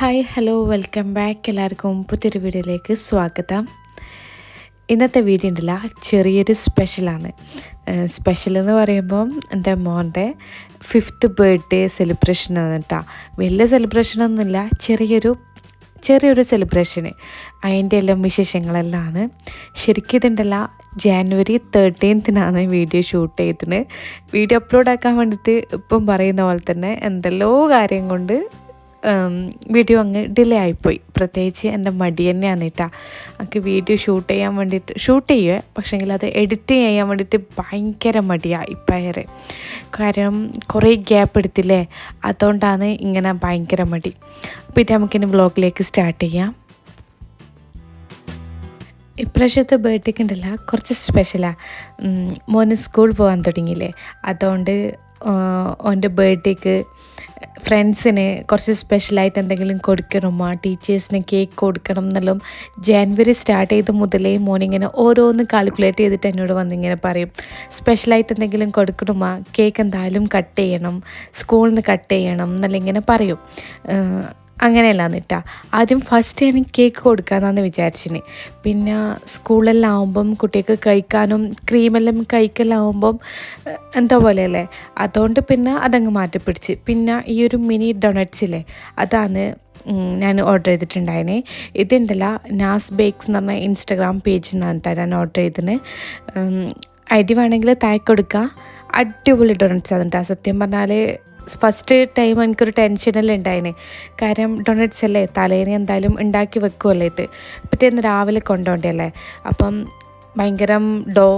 Hi hello welcome back എല്ലാവർക്കും പുതിയൊരു വീഡിയോയിലേക്ക് സ്വാഗതം. ഇന്നത്തെ വീഡിയോ ഉണ്ടല്ല ചെറിയൊരു സ്പെഷ്യലാണ് സ്പെഷ്യൽ എന്ന് പറയുമ്പം എന്റെ മോന്റെ ഫിഫ്ത്ത് ബർത്ത്ഡേ സെലിബ്രേഷനാണ് കേട്ടോ. വലിയ സെലിബ്രേഷൻ ഒന്നുമില്ല ചെറിയൊരു ചെറിയൊരു സെലിബ്രേഷന് അതിന്റെ എല്ലാം വിശേഷങ്ങളെല്ലാമാണ് ശരിക്കും ഇതുണ്ടല്ല ജാനുവരി തേർട്ടീൻത്തിനാണ് വീഡിയോ ഷൂട്ട് ചെയ്തത്. വീഡിയോ അപ്ലോഡ് ആക്കാൻ വേണ്ടിയിട്ട് ഇപ്പം പറയുന്ന പോലെ തന്നെ എന്തെല്ലോ കാര്യം കൊണ്ട് വീഡിയോ അങ്ങ് ഡിലേ ആയിപ്പോയി. പ്രത്യേകിച്ച് എന്റെ മടി തന്നെയാണ് കേട്ടാ. എനിക്ക് വീഡിയോ ഷൂട്ട് ചെയ്യാൻ വേണ്ടിയിട്ട് ഷൂട്ട് ചെയ്യുക പക്ഷേങ്കിൽ അത് എഡിറ്റ് ചെയ്യാൻ വേണ്ടിയിട്ട് ഭയങ്കര മടിയാണ് ഇപ്പയറെ കാരണം കുറേ ഗ്യാപ്പ് എടുത്തില്ലേ? അതുകൊണ്ടാണ് ഇങ്ങനെ ഭയങ്കര മടി. അപ്പോൾ ഇത് നമുക്കിനി ബ്ലോഗിലേക്ക് സ്റ്റാർട്ട് ചെയ്യാം. ഇപ്രാവശ്യത്തെ ബർത്ത്ഡേക്ക് ഉണ്ടല്ല കുറച്ച് സ്പെഷ്യലാണ് മോന് സ്കൂൾ പോകാൻ തുടങ്ങിയില്ലേ? അതുകൊണ്ട് ഓന്റെ ബർത്ത്ഡേക്ക് ഫ്രണ്ട്സിന് കുറച്ച് സ്പെഷ്യലായിട്ട് എന്തെങ്കിലും കൊടുക്കണമോ? ടീച്ചേഴ്സിന് കേക്ക് കൊടുക്കണം എന്നെല്ലാം ജാനുവരി സ്റ്റാർട്ട് ചെയ്ത് മുതലേ മോനിങ്ങനെ ഓരോന്ന് കാൽക്കുലേറ്റ് ചെയ്തിട്ട് എന്നോട് വന്നിങ്ങനെ പറയും. സ്പെഷ്യലായിട്ട് എന്തെങ്കിലും കൊടുക്കണമോ? കേക്ക് എന്തായാലും കട്ട് ചെയ്യണം. സ്കൂളിൽ നിന്ന് കട്ട് ചെയ്യണം എന്നെല്ലാം ഇങ്ങനെ പറയും അങ്ങനെയല്ലാന്ന് കേട്ടാ ആദ്യം ഫസ്റ്റ് ഞാൻ കേക്ക് കൊടുക്കാമെന്നാണ് വിചാരിച്ചിന്. പിന്നെ സ്കൂളെല്ലാം ആവുമ്പം കുട്ടികൾക്ക് കഴിക്കാനും ക്രീമെല്ലാം കഴിക്കലാവുമ്പം എന്താ പോലെയല്ലേ? അതുകൊണ്ട് പിന്നെ അതങ്ങ് മാറ്റിപ്പിടിച്ച്. പിന്നെ ഈ ഒരു മിനി ഡൊണറ്റ്സ് ഇല്ലേ അതാണ് ഞാൻ ഓർഡർ ചെയ്തിട്ടുണ്ടായിന്. ഇതുണ്ടല്ല നാസ് ബേക്സ് എന്ന് പറഞ്ഞ ഇൻസ്റ്റഗ്രാം പേജിൽ നിന്നാണ് ഞാൻ ഓർഡർ ചെയ്തതിന് ഐ ഡി വേണമെങ്കിൽ താഴെ കൊടുക്കുക അടിപൊളി ഡൊണറ്റ്സ് ആണ് സത്യം പറഞ്ഞാൽ ഫസ്റ്റ് ടൈം എനിക്കൊരു ടെൻഷനെല്ലാം ഉണ്ടായിന്? കാര്യം ഡൊണറ്റ്സ് അല്ലേ തലേന്ന് എന്തായാലും ഉണ്ടാക്കി വെക്കുമല്ലേ ഇത്. പിറ്റേന്ന് രാവിലെ കൊണ്ടുപോകണ്ടല്ലേ അപ്പം ഭയങ്കര ഡോ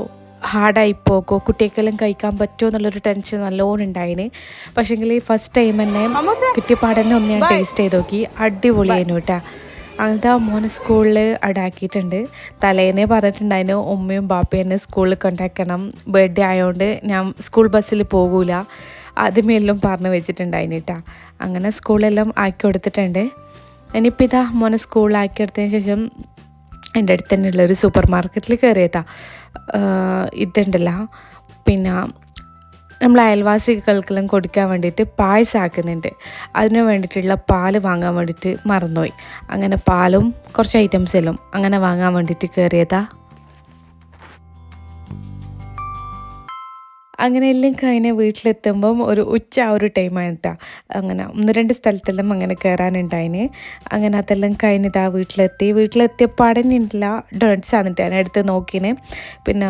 ഹാർഡായി പോകുമോ കുട്ടികൾക്കെല്ലാം കഴിക്കാൻ പറ്റുമോ എന്നുള്ളൊരു ടെൻഷൻ നല്ലോണം ഉണ്ടായിന്. പക്ഷേങ്കിൽ ഫസ്റ്റ് ടൈം തന്നെ കിട്ടിയ പാടന്നെ ഒന്ന് ഞാൻ ടേസ്റ്റ് ചെയ്ത് നോക്കി. അടിപൊളിയായിരുന്നു കേട്ടോ അങ്ങനത്തെ മോനെ സ്കൂളിൽ അടാക്കിയിട്ടുണ്ട്. തലേന്നേ പറഞ്ഞിട്ടുണ്ടായിരുന്നു ഉമ്മയും ബാപ്പയും എന്നെ സ്കൂളിൽ കൊണ്ടാക്കണം. ബർത്ത്ഡേ ആയതുകൊണ്ട് ഞാൻ സ്കൂൾ ബസ്സിൽ പോകൂല. ആദ്യമേ എല്ലാം പറഞ്ഞു വെച്ചിട്ടുണ്ടായിന് കേട്ടോ അങ്ങനെ സ്കൂളെല്ലാം ആക്കി കൊടുത്തിട്ടുണ്ട് ഇനിയിപ്പോൾ ഇതാ മോനെ സ്കൂളിലാക്കി എടുത്തതിന് ശേഷം എന്റെ അടുത്ത് തന്നെയുള്ള ഒരു സൂപ്പർ മാർക്കറ്റിൽ കയറിയതാ. ഇതുണ്ടല്ല. പിന്നെ നമ്മൾ അയൽവാസികൾക്കെല്ലാം കൊടുക്കാൻ വേണ്ടിയിട്ട് പായസം ആക്കുന്നുണ്ട്. അതിന് വേണ്ടിയിട്ടുള്ള പാൽ വാങ്ങാൻ വേണ്ടിയിട്ട് മറന്നുപോയി. അങ്ങനെ പാലും കുറച്ച് ഐറ്റംസ് എല്ലാം അങ്ങനെ വാങ്ങാൻ വേണ്ടിയിട്ട് കയറിയതാ. അങ്ങനെ എല്ലാം കഴിഞ്ഞ് വീട്ടിലെത്തുമ്പം ഒരു ഉച്ച ആ ഒരു ടൈമാണ് അങ്ങനെ ഒന്ന് രണ്ട് സ്ഥലത്തെല്ലാം അങ്ങനെ കയറാനുണ്ടായിന് അങ്ങനെ അതെല്ലാം കഴിഞ്ഞിതാ വീട്ടിലെത്തി. വീട്ടിലെത്തിയപ്പോൾ അടഞ്ഞിട്ടില്ല ഡോട്ട്സ് ആന്നിട്ട് ഞാൻ എടുത്ത് നോക്കിന്. പിന്നെ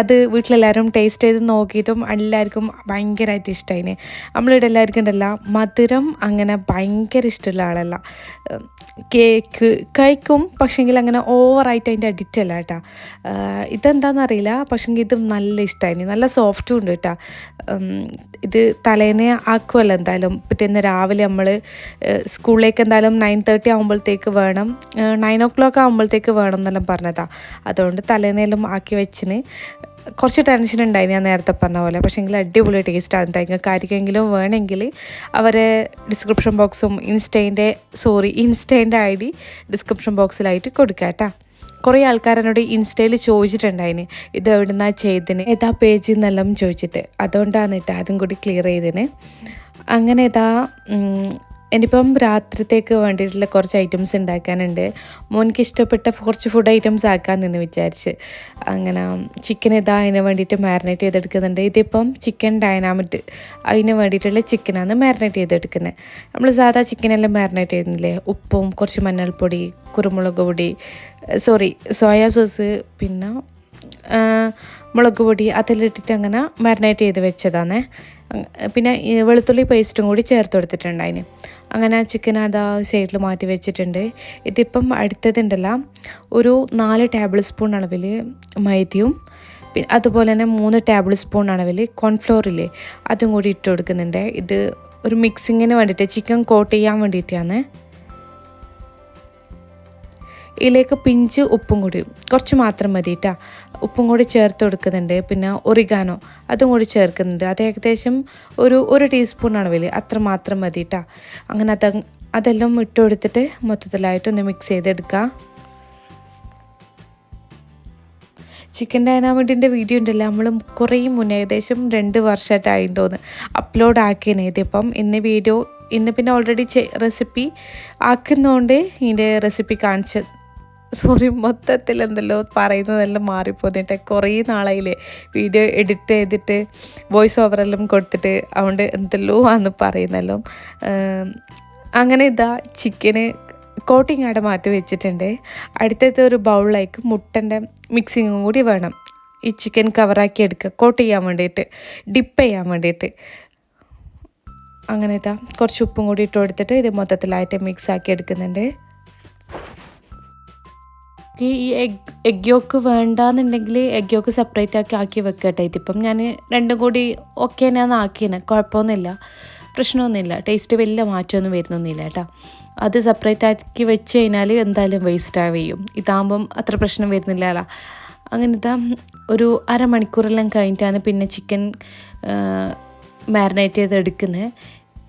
അത് വീട്ടിലെല്ലാവരും ടേസ്റ്റ് ചെയ്ത് നോക്കിയിട്ടും എല്ലാവർക്കും ഭയങ്കരമായിട്ട് ഇഷ്ടമായിന് നമ്മളിവിടെ എല്ലാവർക്കും ഉണ്ടല്ല മധുരം അങ്ങനെ ഭയങ്കര ഇഷ്ടമുള്ള ആളല്ല. കേക്ക് കഴിക്കും പക്ഷെങ്കിൽ അങ്ങനെ ഓവറായിട്ട് അതിന്റെ അഡിക്റ്റ് അല്ല കേട്ടോ. ഇതെന്താണെന്നറിയില്ല പക്ഷെങ്കിൽ ഇത് നല്ല ഇഷ്ടമായിന് നല്ല സോഫ്റ്റും ഉണ്ട് കേട്ടോ. ഇത് തലേന്നെ ആക്കുമല്ലോ എന്തായാലും. പിറ്റേന്ന് രാവിലെ നമ്മൾ സ്കൂളിലേക്ക് എന്തായാലും നയൻ തേർട്ടി ആകുമ്പോഴത്തേക്ക് വേണം. നയൻ ഓ ക്ലോക്ക് ആകുമ്പോഴത്തേക്ക് വേണം എന്നെല്ലാം പറഞ്ഞതാണ് അതുകൊണ്ട് തലേന്നേലും ആക്കി വെച്ചിന്. കുറച്ച് ടെൻഷൻ ഉണ്ടായി ഞാൻ നേരത്തെ പറഞ്ഞ പോലെ. പക്ഷേ എങ്കിൽ അടിപൊളി ടേസ്റ്റാണ് കേട്ടോ നിങ്ങൾക്ക് ആർക്കെങ്കിലും വേണമെങ്കിൽ അവരെ ഡിസ്ക്രിപ്ഷൻ ബോക്സും ഇൻസ്റ്റേന്റെ സോറി ഇൻസ്റ്റേന്റെ ഐ ഡി ഡിസ്ക്രിപ്ഷൻ ബോക്സിലായിട്ട് കൊടുക്കാം കേട്ടോ കുറേ ആൾക്കാർ എന്നോട് ഇൻസ്റ്റയിൽ ചോദിച്ചിട്ടുണ്ടായിന് ഇത് എവിടുന്നാ ചെയ്തിന് ഏതാ പേജിൽ നിന്നെല്ലാം ചോദിച്ചിട്ട്. അതുകൊണ്ടാണ് കേട്ടോ അതും കൂടി ക്ലിയർ ചെയ്തിന്. അങ്ങനെ ഇതാ ഇനിയിപ്പം രാത്രിത്തേക്ക് വേണ്ടിയിട്ടുള്ള കുറച്ച് ഐറ്റംസ് ഉണ്ടാക്കാനുണ്ട്. മോനിക്ക് ഇഷ്ടപ്പെട്ട കുറച്ച് ഫുഡ് ഐറ്റംസ് ആക്കാമെന്ന് വിചാരിച്ച്. അങ്ങനെ ചിക്കൻ ഇതാ അതിന് വേണ്ടിയിട്ട് മാരിനേറ്റ് ചെയ്തെടുക്കുന്നുണ്ട്. ഇതിപ്പം ചിക്കൻ ഡൈനാമിറ്റ് അതിന് വേണ്ടിയിട്ടുള്ള ചിക്കനാണ് മാരിനേറ്റ് ചെയ്തെടുക്കുന്നത്. നമ്മൾ സാധാ ചിക്കനെല്ലാം മാരിനേറ്റ് ചെയ്യുന്നില്ലേ? ഉപ്പും കുറച്ച് മഞ്ഞൾപ്പൊടി കുരുമുളക് പൊടി സോറി സോയാ സോസ് പിന്നെ മുളക് പൊടി അതെല്ലാം ഇട്ടിട്ട് അങ്ങനെ മാരിനേറ്റ് ചെയ്ത് വെച്ചതാണ്. പിന്നെ വെളുത്തുള്ളി പേസ്റ്റും കൂടി ചേർത്ത് കൊടുത്തിട്ടുണ്ട് അതിന് അങ്ങനെ ചിക്കൻ അതാ സൈഡിൽ മാറ്റി വെച്ചിട്ടുണ്ട്. ഇതിപ്പം അടുത്തതുണ്ടല്ല ഒരു നാല് ടേബിൾ സ്പൂൺ അളവിൽ മൈദയും പിന്നെ അതുപോലെ തന്നെ മൂന്ന് ടേബിൾ സ്പൂൺ അളവിൽ കോൺഫ്ലോറില്ലേ അതും കൂടി ഇട്ട് കൊടുക്കുന്നുണ്ട്. ഇത് ഒരു മിക്സിങ്ങിന് വേണ്ടിയിട്ട് ചിക്കൻ കോട്ട് ചെയ്യാൻ വേണ്ടിയിട്ടാണ്. ഇതിലേക്ക് പിഞ്ച് ഉപ്പും കൂടി കുറച്ച് മാത്രം മതി കേട്ടോ ഉപ്പും കൂടി ചേർത്ത് കൊടുക്കുന്നുണ്ട്. പിന്നെ ഒറിഗാനോ അതും കൂടി ചേർക്കുന്നുണ്ട്. അത് ഏകദേശം ഒരു ഒരു ടീസ്പൂൺ അളവിൽ അത്ര മാത്രം മതി കേട്ടോ അങ്ങനെ അത് അതെല്ലാം ഇട്ട് കൊടുത്തിട്ട് മൊത്തത്തിലായിട്ടൊന്ന് മിക്സ് ചെയ്തെടുക്കുക ചിക്കൻ ഡൈനാമിഡിന്റെ വീഡിയോ ഉണ്ടല്ലോ. നമ്മൾ കുറേ മുന്നേ ഏകദേശം രണ്ട് വർഷമായിട്ടായി തോന്നുന്നു. അപ്ലോഡ് ആക്കിയാണ് ഇതിപ്പം. ഇന്ന് വീഡിയോ ഇന്ന് പിന്നെ ഓൾറെഡി റെസിപ്പി ആക്കുന്നതുകൊണ്ട് ഇതിന്റെ റെസിപ്പി കാണിച്ച സോറി മൊത്തത്തിൽ എന്തല്ലോ പറയുന്നതെല്ലാം മാറിപ്പോന്നിട്ട്. കുറേ നാളായില്ലേ വീഡിയോ എഡിറ്റ് ചെയ്തിട്ട് വോയിസ് ഓവറെല്ലാം കൊടുത്തിട്ട് അതുകൊണ്ട് എന്തല്ലോ ആന്ന് പറയുന്നല്ലോ. അങ്ങനെ ഇതാ ചിക്കന് കോട്ടിങ് അവിടെ മാറ്റി വെച്ചിട്ടുണ്ട്. അടുത്തത്തെ ഒരു ബൗളിലേക്ക് മുട്ടന്റെ മിക്സിങ്ങും കൂടി വേണം. ഈ ചിക്കൻ കവറാക്കി എടുക്കുക കോട്ട് ചെയ്യാൻ വേണ്ടിയിട്ട് ഡിപ്പ് ചെയ്യാൻ വേണ്ടിയിട്ട് അങ്ങനെ ഇതാ കുറച്ച് ഉപ്പും കൂടി ഇട്ട് കൊടുത്തിട്ട് ഇത് മൊത്തത്തിലായിട്ട് മിക്സ് ആക്കി എടുക്കുന്നുണ്ട്. ഈ എഗ് എഗ് യോക്ക് വേണ്ടാന്നുണ്ടെങ്കിൽ എഗ് യോക്ക് സെപ്പറേറ്റ് ആക്കി ആക്കി വെക്കട്ടെ ഇതിപ്പം ഞാൻ രണ്ടും കൂടി ഓക്കെ ഞാൻ ആക്കിയേനെ. കുഴപ്പമൊന്നുമില്ല. പ്രശ്നമൊന്നുമില്ല. ടേസ്റ്റ് വലിയ മാറ്റമൊന്നും വരുന്നൊന്നുമില്ല കേട്ടോ. അത് സെപ്പറേറ്റ് ആക്കി വെച്ച് കഴിഞ്ഞാൽ എന്തായാലും വേസ്റ്റ് ആവുകയും ഇതാകുമ്പം അത്ര പ്രശ്നം വരുന്നില്ലല്ലോ അങ്ങനത്തെ ഒരു അരമണിക്കൂറെല്ലാം കഴിഞ്ഞിട്ടാണ് പിന്നെ ചിക്കൻ മാരിനേറ്റ് ചെയ്ത് എടുക്കുന്നത്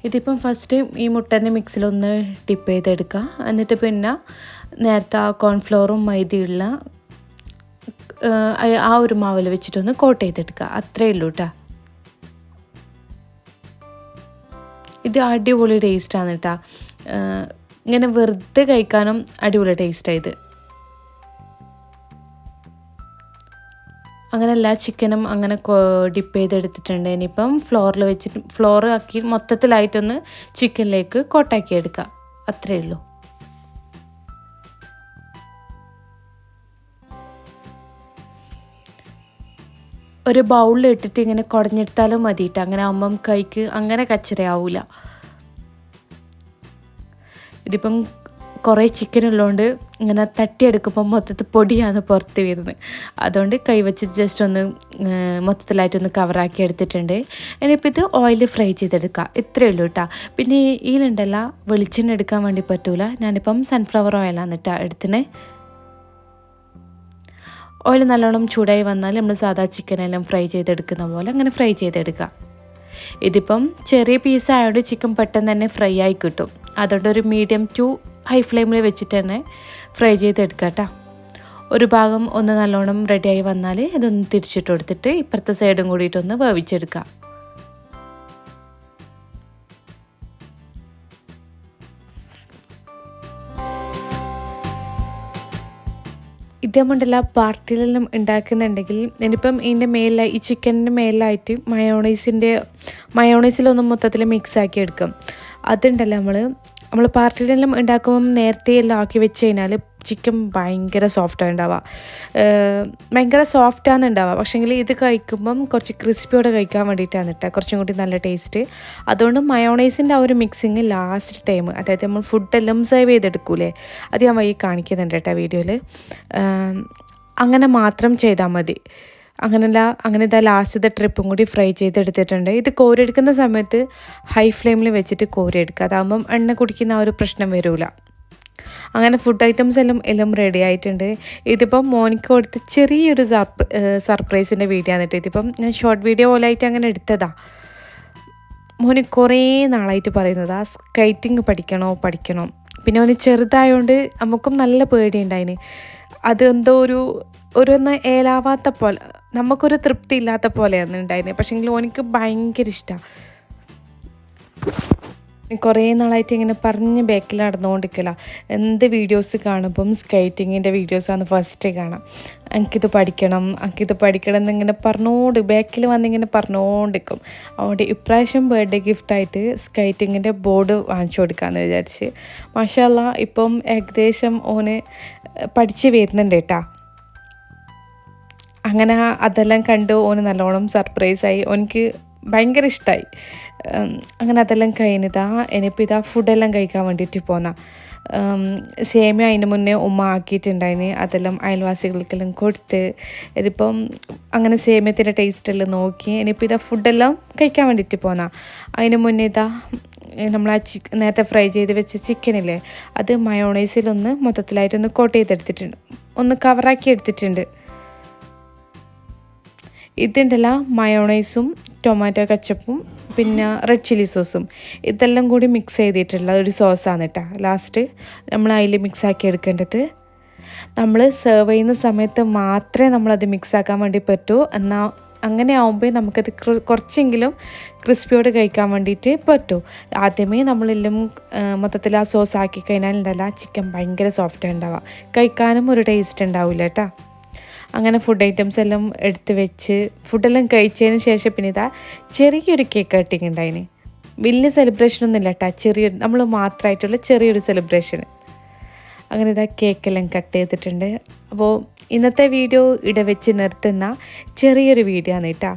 ഇതിപ്പം ഫസ്റ്റ് ഈ മുട്ടന്റെ മിക്സിലൊന്ന് ടിപ്പ് ചെയ്തെടുക്കുക എന്നിട്ട് പിന്നെ നേരത്തെ ആ കോൺഫ്ലോറും മൈദയുള്ള ആ- ഒരു മാവിൽ വെച്ചിട്ടൊന്ന് കോട്ട് ചെയ്തെടുക്കുക അത്രയേ ഉള്ളൂ കേട്ടോ ഇത് അടിപൊളി ടേസ്റ്റാണ് കേട്ടോ ഇങ്ങനെ വെറുതെ കഴിക്കാനും അടിപൊളി ടേസ്റ്റാണ് ഇത്. അങ്ങനെ എല്ലാ ചിക്കനും അങ്ങനെ ഡിപ്പ് ചെയ്തെടുത്തിട്ടുണ്ട്. ഇനിയിപ്പം ഫ്ലോറിൽ വെച്ചിട്ട് ഫ്ലോർ ആക്കി മൊത്തത്തിലായിട്ടൊന്ന് ചിക്കനിലേക്ക് കോട്ടാക്കി എടുക്കുക അത്രയേ ഉള്ളൂ. ഒരു ബൗളിൽ ഇട്ടിട്ട് ഇങ്ങനെ കുടഞ്ഞെടുത്താലും മതിയിട്ട് അങ്ങനെ ആകുമ്പം കൈക്ക് അങ്ങനെ കച്ചറയാവൂല. ഇതിപ്പം കുറേ ചിക്കൻ ഉള്ളതുകൊണ്ട് ഇങ്ങനെ തട്ടിയെടുക്കുമ്പോൾ മൊത്തത്തിൽ പൊടിയാണ് പുറത്ത് വരുന്നത്. അതുകൊണ്ട് കൈവച്ച് ജസ്റ്റ് ഒന്ന് മൊത്തത്തിലായിട്ടൊന്ന് കവറാക്കി എടുത്തിട്ടുണ്ട്. ഇനിയിപ്പോൾ ഇത് ഓയിൽ ഫ്രൈ ചെയ്തെടുക്കുക ഇത്രയേ ഉള്ളൂ കേട്ടോ പിന്നെ ഇതിലുണ്ടല്ല വെളിച്ചെണ്ണ എടുക്കാൻ വേണ്ടി പറ്റൂല. ഞാനിപ്പം സൺഫ്ലവർ ഓയിലാണ് കേട്ടോ എടുത്തിനെ ഓയിൽ നല്ലോണം ചൂടായി വന്നാൽ നമ്മൾ സാധാ ചിക്കനെല്ലാം ഫ്രൈ ചെയ്തെടുക്കുന്ന പോലെ അങ്ങനെ ഫ്രൈ ചെയ്തെടുക്കുക ഇതിപ്പം ചെറിയ പീസ് ആയതുകൊണ്ട് ചിക്കൻ പെട്ടെന്ന് തന്നെ ഫ്രൈ ആയി കിട്ടും. അതുകൊണ്ട് ഒരു മീഡിയം ടു ഹൈ ഫ്ലെയിമിൽ വെച്ചിട്ട് തന്നെ ഫ്രൈ ചെയ്തെടുക്കുക കേട്ടോ ഒരു ഭാഗം ഒന്ന് നല്ലോണം റെഡിയായി വന്നാൽ ഇതൊന്ന് തിരിച്ചിട്ട് കൊടുത്തിട്ട് ഇപ്പുറത്തെ സൈഡും കൂടിയിട്ടൊന്ന് വേവിച്ചെടുക്കുക ഇതേമുണ്ടല്ല പാർട്ടിയിലെല്ലാം ഉണ്ടാക്കുന്നുണ്ടെങ്കിൽ ഇനിയിപ്പം ഇതിന്റെ മേലായി ഈ ചിക്കനിന്റെ മേലായിട്ട് മയോണൈസിന്റെ മയോണൈസിലൊന്നും മൊത്തത്തിൽ മിക്സ് ആക്കി എടുക്കും. അതുണ്ടല്ലോ നമ്മൾ നമ്മൾ പാർട്ടിയിലെല്ലാം ഉണ്ടാക്കുമ്പം നേരത്തെ എല്ലാം ആക്കി വെച്ച് കഴിഞ്ഞാൽ ചിക്കൻ ഭയങ്കര സോഫ്റ്റാണ് ഉണ്ടാവുക ഭയങ്കര സോഫ്റ്റാണ് ഉണ്ടാവുക പക്ഷേങ്കിൽ ഇത് കഴിക്കുമ്പം കുറച്ച് ക്രിസ്പിയോടെ കഴിക്കാൻ വേണ്ടിയിട്ടാണ് കേട്ടോ കുറച്ചും കൂടി നല്ല ടേസ്റ്റ് അതുകൊണ്ട് മയോണൈസിന്റെ ആ ഒരു മിക്സിങ് ലാസ്റ്റ് ടൈം അതായത് നമ്മൾ ഫുഡെല്ലാം സെർവ് ചെയ്തെടുക്കൂലേ? അത് ഞാൻ വൈകി കാണിക്കുന്നുണ്ട് കേട്ടോ വീഡിയോയിൽ അങ്ങനെ മാത്രം ചെയ്താൽ മതി. അങ്ങനെയല്ല അങ്ങനെ ഇതാ ലാസ്റ്റത്തെ ട്രിപ്പും കൂടി ഫ്രൈ ചെയ്തെടുത്തിട്ടുണ്ട്. ഇത് കോരിയെടുക്കുന്ന സമയത്ത് ഹൈ ഫ്ലെയിമിൽ വെച്ചിട്ട് കോരിയെടുക്കുക അതാകുമ്പം എണ്ണ കുടിക്കുന്ന ആ ഒരു പ്രശ്നം വരില്ല അങ്ങനെ ഫുഡ് ഐറ്റംസ് എല്ലാം എല്ലാം റെഡി ആയിട്ടുണ്ട്. ഇതിപ്പം മോനിക്ക് കൊടുത്ത് ചെറിയൊരു സർപ്രൈസിന്റെ വീഡിയോ ആണ് കേട്ടോ. ഇതിപ്പം ഞാൻ ഷോർട്ട് വീഡിയോ പോലെ ആയിട്ട് അങ്ങനെ എടുത്തതാ. മോന് കുറേ നാളായിട്ട് പറയുന്നതാ സ്കൈറ്റിങ് പഠിക്കണോ പഠിക്കണോ. പിന്നെ അവന് ചെറുതായതുകൊണ്ട് നമുക്കും നല്ല പേടിയുണ്ടായിന്. അത് എന്തോ ഒരു ഒരു ഒന്ന് ഏലാവാത്ത പോലെ നമുക്കൊരു തൃപ്തി ഇല്ലാത്ത പോലെയാണ് ഉണ്ടായിരുന്നത് പക്ഷേങ്കിൽ ഓനിക്ക് ഭയങ്കര ഇഷ്ടമാണ് കുറേ നാളായിട്ട് ഇങ്ങനെ പറഞ്ഞ് ബാക്കിൽ നടന്നുകൊണ്ടിരിക്കില്ല എന്ത് വീഡിയോസ് കാണുമ്പം സ്കേറ്റിങ്ങിന്റെ വീഡിയോസാണ് ഫസ്റ്റ് കാണാം. എനിക്കിത് പഠിക്കണം എനിക്കിത് പഠിക്കണം എന്നിങ്ങനെ പറഞ്ഞുകൊണ്ട് ബാക്കിൽ വന്നിങ്ങനെ പറഞ്ഞുകൊണ്ടിരിക്കും അതുകൊണ്ട് ഇപ്രാവശ്യം ബർത്ത്ഡേ ഗിഫ്റ്റായിട്ട് സ്കേറ്റിങ്ങിന്റെ ബോർഡ് വാങ്ങിച്ചു കൊടുക്കാമെന്ന് വിചാരിച്ച്. മാഷല്ല ഇപ്പം ഏകദേശം ഓന് പഠിച്ച് വരുന്നുണ്ട് കേട്ടാ. അങ്ങനെ അതെല്ലാം കണ്ട് ഓന് നല്ലോണം സർപ്രൈസായി ഓനിക്ക് ഭയങ്കര ഇഷ്ടമായി അങ്ങനെ അതെല്ലാം കഴിഞ്ഞിതാ ഇനിയിപ്പോൾ ഇതാ ഫുഡെല്ലാം കഴിക്കാൻ വേണ്ടിയിട്ട് പോന്ന. സേമിയ അതിന് മുന്നേ ഉമ്മ ആക്കിയിട്ടുണ്ടായിന്. അതെല്ലാം അയൽവാസികൾക്കെല്ലാം കൊടുത്ത് ഇതിപ്പം അങ്ങനെ സേമിയത്തിന്റെ ടേസ്റ്റെല്ലാം നോക്കി ഇനിയിപ്പോൾ ഇതാ ഫുഡെല്ലാം കഴിക്കാൻ വേണ്ടിയിട്ട് പോന്ന. അതിന് മുന്നേ ഇതാ നമ്മൾ ആ ചി നേരത്തെ ഫ്രൈ ചെയ്ത് വെച്ച ചിക്കനില്ലേ അത് മയോണൈസിലൊന്ന് മൊത്തത്തിലായിട്ടൊന്ന് കോട്ട് ചെയ്തെടുത്തിട്ടുണ്ട്. ഒന്ന് കവറാക്കി എടുത്തിട്ടുണ്ട്. ഇതുണ്ടല്ല മയോണൈസും ടൊമാറ്റോ കച്ചപ്പും പിന്നെ റെഡ് ചില്ലി സോസും ഇതെല്ലാം കൂടി മിക്സ് ചെയ്തിട്ടുള്ള ഒരു സോസാണ് കേട്ടോ ലാസ്റ്റ് നമ്മൾ അതിൽ മിക്സ് ആക്കി എടുക്കേണ്ടത്. നമ്മൾ സെർവ് ചെയ്യുന്ന സമയത്ത് മാത്രമേ നമ്മളത് മിക്സ് ആക്കാൻ വേണ്ടി പറ്റൂ. എന്നാൽ അങ്ങനെ ആകുമ്പോൾ നമുക്കത് കുറച്ചെങ്കിലും ക്രിസ്പിയോട് കഴിക്കാൻ വേണ്ടിയിട്ട് പറ്റും. ആദ്യമേ നമ്മളെല്ലാം മൊത്തത്തിൽ ആ സോസ് ആക്കി കഴിഞ്ഞാൽ ഉണ്ടല്ല ചിക്കൻ ഭയങ്കര സോഫ്റ്റ് ഉണ്ടാവുക. കഴിക്കാനും ഒരു ടേസ്റ്റ് ഉണ്ടാവില്ല കേട്ടോ അങ്ങനെ ഫുഡ് ഐറ്റംസ് എല്ലാം എടുത്ത് വെച്ച് ഫുഡെല്ലാം കഴിച്ചതിന് ശേഷം പിന്നെ ഇതാ ചെറിയൊരു കേക്ക് കട്ടിങ് ഉണ്ടായിന് വലിയ സെലിബ്രേഷൻ ഒന്നും ഇല്ല കേട്ടോ ചെറിയൊരു നമ്മൾ മാത്രമായിട്ടുള്ള ചെറിയൊരു സെലിബ്രേഷൻ അങ്ങനെ ഇതാ കേക്കെല്ലാം കട്ട് ചെയ്തിട്ടുണ്ട്. അപ്പോൾ ഇന്നത്തെ വീഡിയോ ഇടവെച്ച് നിർത്തുന്ന ചെറിയൊരു വീഡിയോ ആണ് കേട്ടോ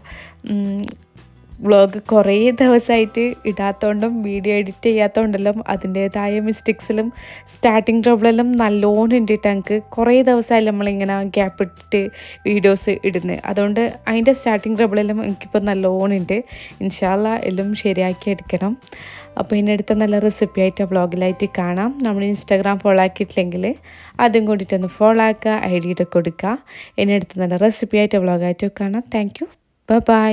വ്ളോഗ് കുറേ ദിവസമായിട്ട് ഇടാത്തതുകൊണ്ടും വീഡിയോ എഡിറ്റ് ചെയ്യാത്തതുകൊണ്ടെല്ലാം അതിന്റേതായ മിസ്റ്റേക്സിലും സ്റ്റാർട്ടിങ് ട്രബിളെല്ലാം നല്ലോണം ഉണ്ട് ഞങ്ങൾക്ക് കുറേ ദിവസമായാലും നമ്മളിങ്ങനെ ഗ്യാപ്പ് ഇട്ടിട്ട് വീഡിയോസ് ഇടുന്നത് അതുകൊണ്ട് അതിന്റെ സ്റ്റാർട്ടിങ് ട്രബിളെല്ലാം എനിക്കിപ്പോൾ നല്ലോണം ഉണ്ട് ഇൻഷാല്ല എല്ലാം ശരിയാക്കി എടുക്കണം. അപ്പോൾ ഇനി അടുത്ത നല്ല റെസിപ്പി ആയിട്ട് വ്ളോഗിലായിട്ട് കാണാം. നമ്മൾ ഇൻസ്റ്റാഗ്രാം ഫോളോ ആക്കിയിട്ടില്ലെങ്കിൽ അതും കൂടിയിട്ടൊന്ന് ഫോളോ ആക്കുക ഐ ഡിയുടെ കൊടുക്കുക. ഇനി അടുത്ത നല്ല റെസിപ്പി ആയിട്ട് വ്ളോഗായിട്ട് കാണാം. Thank you by